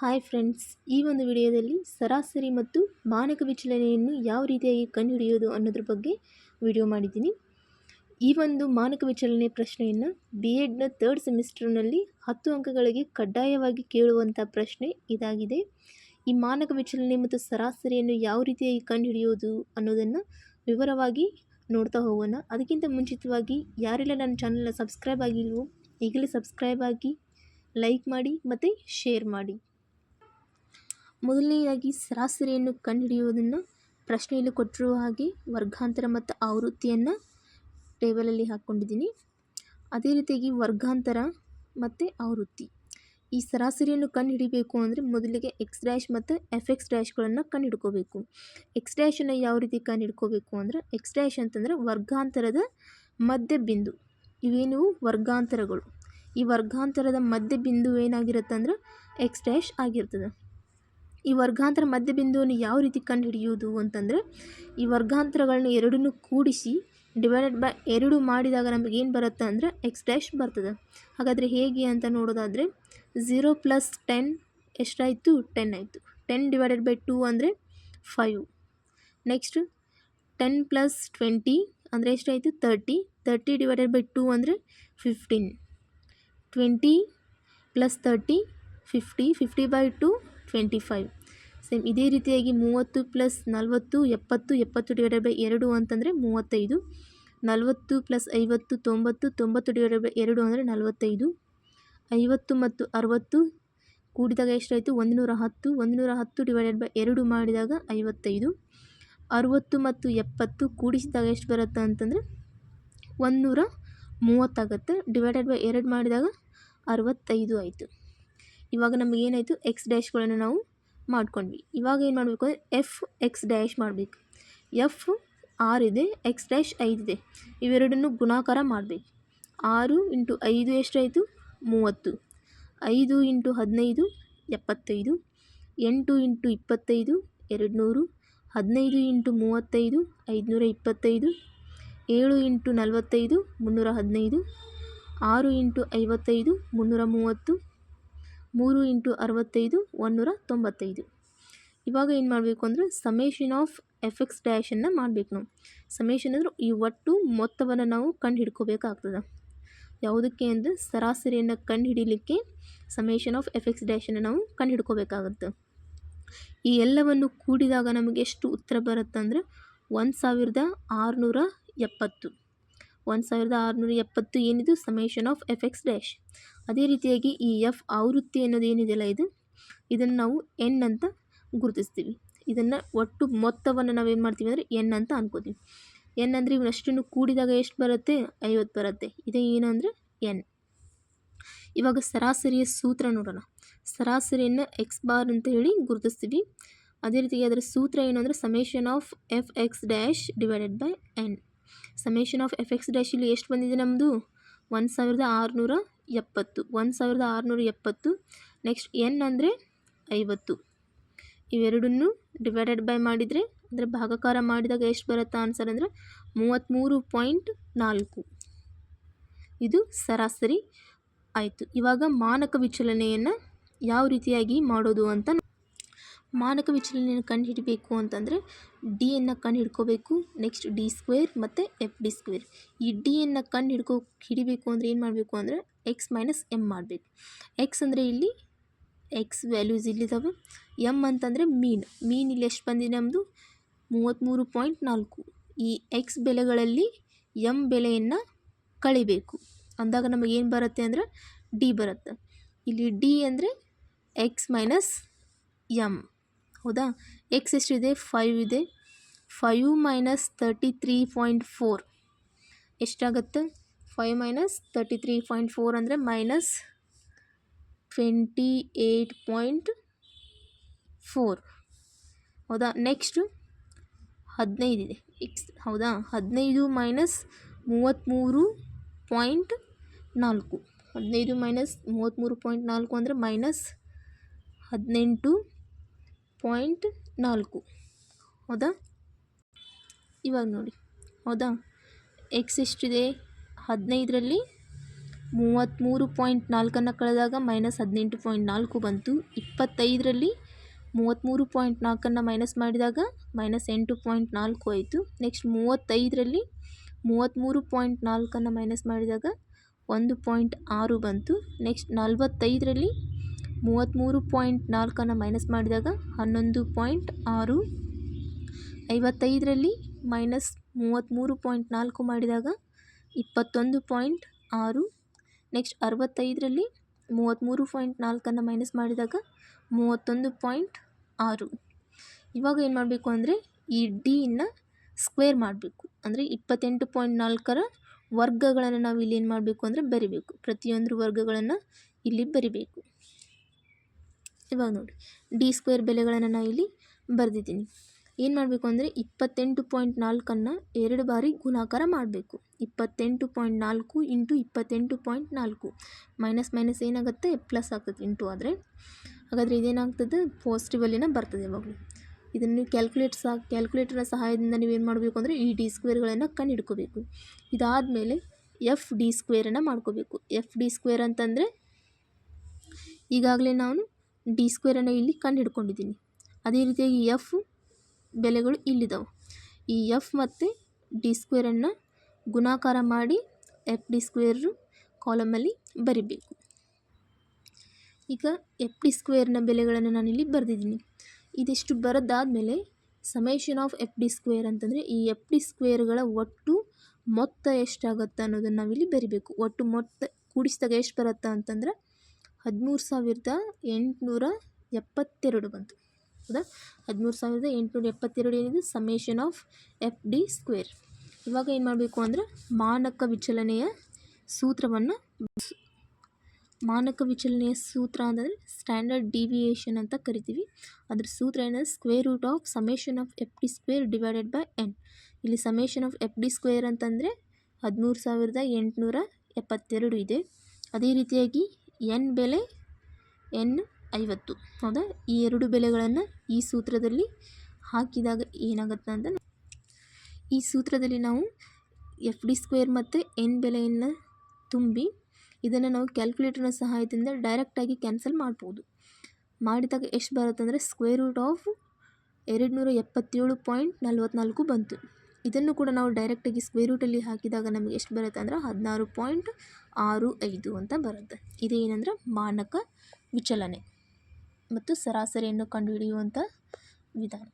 Hi friends, ಈ ಒಂದು ವಿಡಿಯೋದಲ್ಲಿ ಸರಾಸರಿ ಮತ್ತು ಮಾನಕ ವಿಚಲನೆಯನ್ನು ಯಾವ ರೀತಿಯಾಗಿ ಕಂಡುಹಿಡಿಯೋದು ಅನ್ನೋದ್ರ ಬಗ್ಗೆ ವಿಡಿಯೋ ಮಾಡಿದ್ದೀನಿ. ಈ ಒಂದು ಮಾನಕ ವಿಚಲನೆ ಪ್ರಶ್ನೆಯನ್ನು ಬಿ ಎಡ್ನ ತರ್ಡ್ ಸೆಮಿಸ್ಟರ್ನಲ್ಲಿ ಹತ್ತು ಅಂಕಗಳಿಗೆ ಕಡ್ಡಾಯವಾಗಿ ಕೇಳುವಂಥ ಪ್ರಶ್ನೆ ಇದಾಗಿದೆ. ಈ ಮಾನಕ ವಿಚಲನೆ ಮತ್ತು ಸರಾಸರಿಯನ್ನು ಯಾವ ರೀತಿಯಾಗಿ ಕಂಡುಹಿಡಿಯೋದು ಅನ್ನೋದನ್ನು ವಿವರವಾಗಿ ನೋಡ್ತಾ ಹೋಗೋಣ. ಅದಕ್ಕಿಂತ ಮುಂಚಿತವಾಗಿ ಯಾರೆಲ್ಲ ನನ್ನ ಚಾನಲ್ನ ಸಬ್ಸ್ಕ್ರೈಬ್ ಆಗಿಲ್ವೋ ಈಗಲೇ ಸಬ್ಸ್ಕ್ರೈಬ್ ಆಗಿ ಲೈಕ್ ಮಾಡಿ ಮತ್ತು ಶೇರ್ ಮಾಡಿ. ಮೊದಲನೆಯದಾಗಿ ಸರಾಸರಿಯನ್ನು ಕಂಡುಹಿಡಿಯುವುದನ್ನು ಪ್ರಶ್ನೆಯಲ್ಲಿ ಕೊಟ್ಟಿರುವ ಹಾಗೆ ವರ್ಗಾಂತರ ಮತ್ತು ಆವೃತ್ತಿಯನ್ನು ಟೇಬಲಲ್ಲಿ ಹಾಕ್ಕೊಂಡಿದ್ದೀನಿ. ಅದೇ ರೀತಿಯಾಗಿ ವರ್ಗಾಂತರ ಮತ್ತು ಆವೃತ್ತಿ. ಈ ಸರಾಸರಿಯನ್ನು ಕಂಡುಹಿಡಿಬೇಕು ಅಂದರೆ ಮೊದಲಿಗೆ ಎಕ್ಸ್ ಡ್ಯಾಶ್ ಮತ್ತು ಎಫ್ ಎಕ್ಸ್ ಡ್ಯಾಶ್ಗಳನ್ನು ಕಂಡುಹಿಡ್ಕೋಬೇಕು. ಎಕ್ಸ್ ಡ್ಯಾಶನ್ನು ಯಾವ ರೀತಿ ಕಂಡುಹಿಡ್ಕೋಬೇಕು ಅಂದರೆ ಎಕ್ಸ್ ಡ್ಯಾಶ್ ಅಂತಂದರೆ ವರ್ಗಾಂತರದ ಮಧ್ಯ ಬಿಂದು ಇವೇನು? ವರ್ಗಾಂತರಗಳು. ಈ ವರ್ಗಾಂತರದ ಮಧ್ಯ ಬಿಂದು ಏನಾಗಿರುತ್ತೆ ಅಂದ್ರೆ ಎಕ್ಸ್ ಡ್ಯಾಶ್ ಆಗಿರ್ತದೆ. ಈ ವರ್ಗಾಂತರ ಮಧ್ಯ ಬಿಂದುವನ್ನು ಯಾವ ರೀತಿ ಕಂಡುಹಿಡಿಯೋದು ಅಂತಂದರೆ, ಈ ವರ್ಗಾಂತರಗಳನ್ನ ಎರಡನ್ನೂ ಕೂಡಿಸಿ ಡಿವೈಡೆಡ್ ಬೈ ಎರಡು ಮಾಡಿದಾಗ ನಮಗೆ ಏನು ಬರುತ್ತೆ ಅಂದರೆ ಎಕ್ಸ್ ಡ್ಯಾಶ್ ಬರ್ತದೆ. ಹಾಗಾದರೆ ಹೇಗೆ ಅಂತ ನೋಡೋದಾದರೆ ಝೀರೋ ಪ್ಲಸ್ ಟೆನ್ ಎಷ್ಟಾಯಿತು? ಟೆನ್ ಆಯಿತು. ಟೆನ್ ಡಿವೈಡೆಡ್ ಬೈ ಟೂ ಅಂದರೆ five next ten plus twenty ಅಂದರೆ ಎಷ್ಟಾಯಿತು? Thirty thirty divided by two ಅಂದರೆ fifteen twenty plus thirty fifty fifty by two twenty five same ಇದೇ ರೀತಿಯಾಗಿ ಮೂವತ್ತು ಪ್ಲಸ್ ನಲವತ್ತು, ಎಪ್ಪತ್ತು ಎಪ್ಪತ್ತು ಡಿವೈಡೆಡ್ ಬೈ ಎರಡು ಅಂತಂದರೆ ಮೂವತ್ತೈದು. ನಲವತ್ತು ಪ್ಲಸ್ ಐವತ್ತು, ತೊಂಬತ್ತು ತೊಂಬತ್ತು ಡಿವೈಡೆಡ್ ಬೈ ಎರಡು ಅಂದರೆ ನಲವತ್ತೈದು. ಐವತ್ತು ಮತ್ತು ಅರವತ್ತು ಕೂಡಿದಾಗ ಎಷ್ಟಾಯಿತು? ಒಂದು ನೂರ ಹತ್ತು. ಒಂದು ನೂರ ಹತ್ತು ಡಿವೈಡೆಡ್ ಬೈ ಎರಡು ಮಾಡಿದಾಗ ಐವತ್ತೈದು. ಅರುವತ್ತು ಮತ್ತು ಎಪ್ಪತ್ತು ಕೂಡಿಸಿದಾಗ ಎಷ್ಟು ಬರುತ್ತೆ ಅಂತಂದರೆ ಒಂದುನೂರ ಮೂವತ್ತಾಗತ್ತೆ. ಡಿವೈಡೆಡ್ ಬೈ ಎರಡು ಮಾಡಿದಾಗ ಅರವತ್ತೈದು ಆಯಿತು. ಇವಾಗ ನಮಗೆ ಏನಾಯಿತು? ಎಕ್ಸ್ ಡ್ಯಾಶ್ಗಳನ್ನು ನಾವು ಮಾಡ್ಕೊಂಡ್ವಿ. ಇವಾಗ ಏನು ಮಾಡಬೇಕು ಅಂದರೆ ಎಫ್ ಎಕ್ಸ್ ಡ್ಯಾಶ್ ಮಾಡಬೇಕು. ಎಫ್ ಆರು ಇದೆ ಎಕ್ಸ್ ಡ್ಯಾಶ್ ಐದಿದೆ ಇವೆರಡನ್ನು ಗುಣಾಕಾರ ಮಾಡಬೇಕು. ಆರು ಇಂಟು ಐದು ಎಷ್ಟಾಯಿತು? ಮೂವತ್ತು. ಐದು ಇಂಟು ಹದಿನೈದು, ಎಪ್ಪತ್ತೈದು. ಎಂಟು ಇಂಟು ಇಪ್ಪತ್ತೈದು ಎರಡು ನೂರು ಹದಿನೈದು ಇಂಟು ಮೂವತ್ತೈದು, ಐದುನೂರ ಇಪ್ಪತ್ತೈದು. ಏಳು ಇಂಟು ನಲವತ್ತೈದು, ಮುನ್ನೂರ ಹದಿನೈದು. ಆರು ಇಂಟು ಐವತ್ತೈದು, ಮುನ್ನೂರ ಮೂವತ್ತು. ಮೂರು ಇಂಟು ಅರವತ್ತೈದು ಒಂದುನೂರ ತೊಂಬತ್ತೈದು. ಇವಾಗ ಏನು ಮಾಡಬೇಕು ಅಂದರೆ ಸಮೇಷನ್ ಆಫ್ ಎಫ್ ಎಕ್ಸ್ ಡ್ಯಾಶನ್ನು ಮಾಡಬೇಕು ನಾವು. ಸಮೇಷನ್ ಅಂದರೆ ಈ ಒಟ್ಟು ಮೊತ್ತವನ್ನು ನಾವು ಕಂಡು ಹಿಡ್ಕೋಬೇಕಾಗ್ತದೆ ಯಾವುದಕ್ಕೆ ಅಂದರೆ ಸರಾಸರಿಯನ್ನು ಕಂಡು ಹಿಡಿಲಿಕ್ಕೆ ಸಮೇಷನ್ ಆಫ್ ಎಫ್ ಎಕ್ಸ್ ಡ್ಯಾಶನ್ನು ನಾವು ಕಂಡು ಹಿಡ್ಕೋಬೇಕಾಗುತ್ತೆ ಈ ಎಲ್ಲವನ್ನು ಕೂಡಿದಾಗ ನಮಗೆ ಎಷ್ಟು ಉತ್ತರ ಬರುತ್ತೆ ಅಂದರೆ ಒಂದು ಸಾವಿರದ ಆರುನೂರ ಎಪ್ಪತ್ತು. ಒಂದು ಸಾವಿರದ ಆರುನೂರ ಎಪ್ಪತ್ತು ಏನಿದು? Summation of F X dash. ಅದೇ ರೀತಿಯಾಗಿ ಈ ಎಫ್ ಆವೃತ್ತಿ ಅನ್ನೋದು ಏನಿದೆಯಲ್ಲ ಇದು? ಇದನ್ನು ನಾವು ಎನ್ ಅಂತ ಗುರುತಿಸ್ತೀವಿ. ಇದನ್ನು ಒಟ್ಟು ಮೊತ್ತವನ್ನು ನಾವೇನು ಮಾಡ್ತೀವಿ ಅಂದರೆ ಎನ್ ಅಂತ ಅನ್ಕೋತೀವಿ. ಎನ್ ಅಂದರೆ ಇವನಷ್ಟನ್ನು ಕೂಡಿದಾಗ ಎಷ್ಟು ಬರುತ್ತೆ? ಐವತ್ತು ಬರುತ್ತೆ. ಇದೇ ಏನಂದರೆ ಎನ್. ಇವಾಗ ಸರಾಸರಿಯ ಸೂತ್ರ ನೋಡೋಣ. ಸರಾಸರಿಯನ್ನು ಎಕ್ಸ್ ಬಾರ್ ಅಂತ ಹೇಳಿ ಗುರುತಿಸ್ತೀವಿ. ಅದೇ ರೀತಿಯಾಗಿ ಅದರ ಸೂತ್ರ ಏನು ಅಂದರೆ summation of F X dash divided by N. Summation of F X dash ಎಷ್ಟು ಬಂದಿದೆ ನಮ್ಮದು ಒಂದು ಸಾವಿರದ ಆರುನೂರ ಎಪ್ಪತ್ತು. ಒಂದು ಸಾವಿರದ ಆರುನೂರ ಎಪ್ಪತ್ತು. ನೆಕ್ಸ್ಟ್ ಎನ್ ಅಂದರೆ ಐವತ್ತು. ಇವೆರಡನ್ನು ಡಿವೈಡೆಡ್ ಬೈ ಮಾಡಿದರೆ, ಅಂದರೆ ಭಾಗಕಾರ ಮಾಡಿದಾಗ ಎಷ್ಟು ಬರುತ್ತೆ ಆನ್ಸರ್ ಅಂದರೆ ಮೂವತ್ತ್ಮೂರು ಪಾಯಿಂಟ್ ನಾಲ್ಕು. ಇದು ಸರಾಸರಿ ಆಯಿತು. ಇವಾಗ ಮಾನಕ ವಿಚಲನೆಯನ್ನು ಯಾವ ರೀತಿಯಾಗಿ ಮಾಡೋದು ಅಂತ ಮಾನಕ ವಿಚಲನೆಯನ್ನು ಕಂಡುಹಿಡಬೇಕು ಅಂತಂದರೆ ಡಿಯನ್ನು ಕಂಡು ಹಿಡ್ಕೋಬೇಕು ನೆಕ್ಸ್ಟ್ ಡಿ ಸ್ಕ್ವೇರ್ ಮತ್ತು ಎಫ್ ಡಿ ಸ್ಕ್ವೇರ್ ಈ ಡಿಯನ್ನು ಕಂಡು ಹಿಡ್ಕೋ ಹಿಡಿಬೇಕು ಅಂದರೆ ಏನು ಮಾಡಬೇಕು ಅಂದರೆ ಎಕ್ಸ್ ಮೈನಸ್ ಎಂ ಮಾಡಬೇಕು. ಎಕ್ಸ್ ಅಂದರೆ ಇಲ್ಲಿ ಎಕ್ಸ್ ವ್ಯಾಲ್ಯೂಸ್ ಇಲ್ಲಿದ್ದಾವೆ ಎಂ ಅಂತಂದರೆ ಮೀನ್ ಮೀನ್ ಇಲ್ಲಿ ಎಷ್ಟು ಬಂದಿದೆ ನಮ್ಮದು ಮೂವತ್ತ್ಮೂರು ಪಾಯಿಂಟ್ ನಾಲ್ಕು. ಈ ಎಕ್ಸ್ ಬೆಲೆಗಳಲ್ಲಿ ಎಂ ಬೆಲೆಯನ್ನು ಕಳಿಬೇಕು. ಅಂದಾಗ ನಮಗೆ ಏನು ಬರುತ್ತೆ ಅಂದರೆ ಡಿ ಬರುತ್ತೆ. ಇಲ್ಲಿ ಡಿ ಅಂದರೆ ಎಕ್ಸ್ ಮೈನಸ್ ಎಂ ಹೌದಾ? ಎಕ್ಸ್ ಎಷ್ಟಿದೆ? ಫೈವ್ ಇದೆ. Five minus thirty three point four ಎಷ್ಟಾಗುತ್ತೆ? Five minus thirty three point four ಅಂದರೆ minus twenty eight point four ಹೌದಾ? ನೆಕ್ಸ್ಟು ಹದಿನೈದಿದೆ. ಎಕ್ಸ್ ಹೌದಾ? ಹದಿನೈದು ಮೈನಸ್ ಮೂವತ್ತ್ಮೂರು ಪಾಯಿಂಟ್ ನಾಲ್ಕು. ಹದಿನೈದು ಮೈನಸ್ ಮೂವತ್ತ್ಮೂರು ಪಾಯಿಂಟ್ ನಾಲ್ಕು ಅಂದರೆ ಮೈನಸ್ ಹದಿನೆಂಟು ಪಾಯಿಂಟ್ ನಾಲ್ಕು. ಹೌದಾ? ಇವಾಗ ನೋಡಿ. ಹೌದಾ? ಎಕ್ಸ್ ಎಷ್ಟಿದೆ? ಹದಿನೈದರಲ್ಲಿ ಮೂವತ್ತ್ಮೂರು ಪಾಯಿಂಟ್ ನಾಲ್ಕನ್ನು ಕಳೆದಾಗ ಮೈನಸ್ ಹದಿನೆಂಟು ಪಾಯಿಂಟ್ ನಾಲ್ಕು ಬಂತು. ಇಪ್ಪತ್ತೈದರಲ್ಲಿ ಮೂವತ್ತ್ಮೂರು ಪಾಯಿಂಟ್ ನಾಲ್ಕನ್ನು ಮೈನಸ್ ಮಾಡಿದಾಗ ಮೈನಸ್ ಎಂಟು ಪಾಯಿಂಟ್ ನಾಲ್ಕು ಆಯಿತು ನೆಕ್ಸ್ಟ್ ಮೂವತ್ತೈದರಲ್ಲಿ ಮೂವತ್ತ್ಮೂರು ಪಾಯಿಂಟ್ ನಾಲ್ಕನ್ನು ಮೈನಸ್ ಮಾಡಿದಾಗ ಒಂದು ಪಾಯಿಂಟ್ ಆರು ಬಂತು. ನೆಕ್ಸ್ಟ್ ನಲವತ್ತೈದರಲ್ಲಿ ಮೂವತ್ತ್ಮೂರು ಪಾಯಿಂಟ್ ನಾಲ್ಕನ್ನು ಮೈನಸ್ ಮಾಡಿದಾಗ ಹನ್ನೊಂದು ಪಾಯಿಂಟ್ ಆರು ಐವತ್ತೈದರಲ್ಲಿ ಮೈನಸ್ ಮೂವತ್ತ್ಮೂರು ಪಾಯಿಂಟ್ ನಾಲ್ಕು ಮಾಡಿದಾಗ ಇಪ್ಪತ್ತೊಂದು ಪಾಯಿಂಟ್ ಆರು. ನೆಕ್ಸ್ಟ್ ಅರವತ್ತೈದರಲ್ಲಿ ಮೂವತ್ತ್ಮೂರು ಪಾಯಿಂಟ್ ನಾಲ್ಕನ್ನು ಮೈನಸ್ ಮಾಡಿದಾಗ ಮೂವತ್ತೊಂದು ಪಾಯಿಂಟ್ ಆರು. ಇವಾಗ ಏನು ಮಾಡಬೇಕು ಅಂದರೆ ಈ ಡಿಯನ್ನು ಸ್ಕ್ವೇರ್ ಮಾಡಬೇಕು. ಅಂದರೆ ಇಪ್ಪತ್ತೆಂಟು ಪಾಯಿಂಟ್ ನಾಲ್ಕರ ವರ್ಗಗಳನ್ನು ನಾವು ಇಲ್ಲಿ ಏನು ಮಾಡಬೇಕು ಅಂದರೆ ಬರಿಬೇಕು. ಪ್ರತಿಯೊಂದು ವರ್ಗಗಳನ್ನು ಇಲ್ಲಿ ಬರಿಬೇಕು. ಇವಾಗ ನೋಡಿ. ಡಿ ಸ್ಕ್ವೇರ್ ಬೆಲೆಗಳನ್ನು ನಾನು ಇಲ್ಲಿ ಬರೆದಿದ್ದೀನಿ. ಏನು ಮಾಡಬೇಕು ಅಂದರೆ ಇಪ್ಪತ್ತೆಂಟು ಪಾಯಿಂಟ್ ನಾಲ್ಕನ್ನು ಎರಡು ಬಾರಿ ಗುಣಾಕಾರ ಮಾಡಬೇಕು. ಇಪ್ಪತ್ತೆಂಟು ಪಾಯಿಂಟ್ ನಾಲ್ಕು ಇಂಟು ಇಪ್ಪತ್ತೆಂಟು ಪಾಯಿಂಟ್ ನಾಲ್ಕು. ಮೈನಸ್ ಮೈನಸ್ ಏನಾಗುತ್ತೆ? ಪ್ಲಸ್ ಆಗ್ತದೆ ಇಂಟು ಆದರೆ. ಹಾಗಾದರೆ ಇದೇನಾಗ್ತದೆ? ಪಾಸಿಟಿವಲ್ಲಿನ ಬರ್ತದೆ ಯಾವಾಗಲೂ ಇದನ್ನು ನೀವು ಕ್ಯಾಲ್ಕುಲೇಟ್ ಸಹ ಕ್ಯಾಲ್ಕುಲೇಟರ್ನ ಸಹಾಯದಿಂದ ನೀವೇನು ಮಾಡಬೇಕು ಅಂದರೆ ಈ ಡಿ ಸ್ಕ್ವೇರ್ಗಳನ್ನು ಕಂಡುಹಿಡ್ಕೋಬೇಕು. ಇದಾದಮೇಲೆ ಎಫ್ ಡಿ ಸ್ಕ್ವೇರನ್ನು ಮಾಡ್ಕೋಬೇಕು. ಎಫ್ ಡಿ ಸ್ಕ್ವೇರ್ ಅಂತಂದರೆ ಈಗಾಗಲೇ ನಾನು ಡಿ ಸ್ಕ್ವೇರನ್ನು ಇಲ್ಲಿ ಕಂಡುಹಿಡ್ಕೊಂಡಿದ್ದೀನಿ. ಅದೇ ರೀತಿಯಾಗಿ ಎಫ್ ಬೆಲೆಗಳು ಇಲ್ಲಿದ್ದಾವೆ. ಈ ಎಫ್ ಮತ್ತು ಡಿ ಸ್ಕ್ವೇರನ್ನು ಗುಣಾಕಾರ ಮಾಡಿ ಎಫ್ ಡಿ ಸ್ಕ್ವೇರು ಕಾಲಮಲ್ಲಿ ಬರಿಬೇಕು. ಈಗ ಎಫ್ ಡಿ ಸ್ಕ್ವೇರ್ನ ಬೆಲೆಗಳನ್ನು ನಾನಿಲ್ಲಿ ಬರೆದಿದ್ದೀನಿ. ಇದಿಷ್ಟು ಬರೆದಾದಮೇಲೆ summation of F D square ಅಂತಂದರೆ ಈ ಎಫ್ ಡಿ ಸ್ಕ್ವೇರ್ಗಳ ಒಟ್ಟು ಮೊತ್ತ ಎಷ್ಟಾಗುತ್ತೆ ಅನ್ನೋದನ್ನು ನಾವಿಲ್ಲಿ ಬರಿಬೇಕು. ಒಟ್ಟು ಮೊತ್ತ ಕೂಡಿಸಿದಾಗ ಎಷ್ಟು ಬರುತ್ತೆ ಅಂತಂದ್ರೆ ಹದಿಮೂರು ಸಾವಿರದ ಎಂಟುನೂರ ಎಪ್ಪತ್ತೆರಡು ಬಂತು. ಹೌದಾ? ಹದಿಮೂರು ಸಾವಿರದ ಎಂಟುನೂರ ಎಪ್ಪತ್ತೆರಡು ಏನಿದೆ? Summation of F D square. ಇವಾಗ ಏನು ಮಾಡಬೇಕು ಅಂದರೆ ಮಾನಕ ವಿಚಲನೆಯ ಸೂತ್ರವನ್ನು ಮಾನಕ ವಿಚಲನೆಯ ಸೂತ್ರ ಅಂತಂದರೆ ಸ್ಟ್ಯಾಂಡರ್ಡ್ ಡಿವಿಯೇಷನ್ ಅಂತ ಕರಿತೀವಿ. ಅದ್ರ ಸೂತ್ರ ಏನಂದರೆ square root of summation of F D square divided by N ಇಲ್ಲಿ summation of F D square ಅಂತಂದರೆ ಹದಿಮೂರು ಸಾವಿರದ ಎಂಟುನೂರ ಎಪ್ಪತ್ತೆರಡು ಇದೆ. ಅದೇ ರೀತಿಯಾಗಿ ಎನ್ ಬೆಲೆ, ಎನ್ ಐವತ್ತು. ಹೌದಾ? ಈ ಎರಡು ಬೆಲೆಗಳನ್ನು ಈ ಸೂತ್ರದಲ್ಲಿ ಹಾಕಿದಾಗ ಏನಾಗುತ್ತೆ ಅಂತ ಈ ಸೂತ್ರದಲ್ಲಿ ನಾವು ಎಫ್ ಡಿ ಸ್ಕ್ವೇರ್ ಮತ್ತು ಎನ್ ಬೆಲೆಯನ್ನು ತುಂಬಿ ಇದನ್ನು ನಾವು ಕ್ಯಾಲ್ಕುಲೇಟರ್ನ ಸಹಾಯದಿಂದ ಡೈರೆಕ್ಟಾಗಿ ಕ್ಯಾನ್ಸಲ್ ಮಾಡ್ಬೋದು. ಮಾಡಿದಾಗ ಎಷ್ಟು ಬರುತ್ತೆ ಅಂದರೆ ಸ್ಕ್ವೇರ್ ರೂಟ್ ಆಫ್ ಎರಡು ನೂರ ಎಪ್ಪತ್ತೇಳು ಪಾಯಿಂಟ್ ನಲ್ವತ್ನಾಲ್ಕು ಬಂತು. ಇದನ್ನು ಕೂಡ ನಾವು ಡೈರೆಕ್ಟಾಗಿ ಸ್ಕ್ವೇರ್ ರೂಟಲ್ಲಿ ಹಾಕಿದಾಗ ನಮಗೆ ಎಷ್ಟು ಬರುತ್ತೆ ಅಂದರೆ ಹದಿನಾರು ಪಾಯಿಂಟ್ ಆರು ಐದು ಅಂತ ಬರುತ್ತೆ. ಇದೇನಂದ್ರೆ ಮಾನಕ ವಿಚಲನೆ ಮತ್ತು ಸರಾಸರಿಯನ್ನು ಕಂಡುಹಿಡಿಯುವಂಥ ವಿಧಾನ.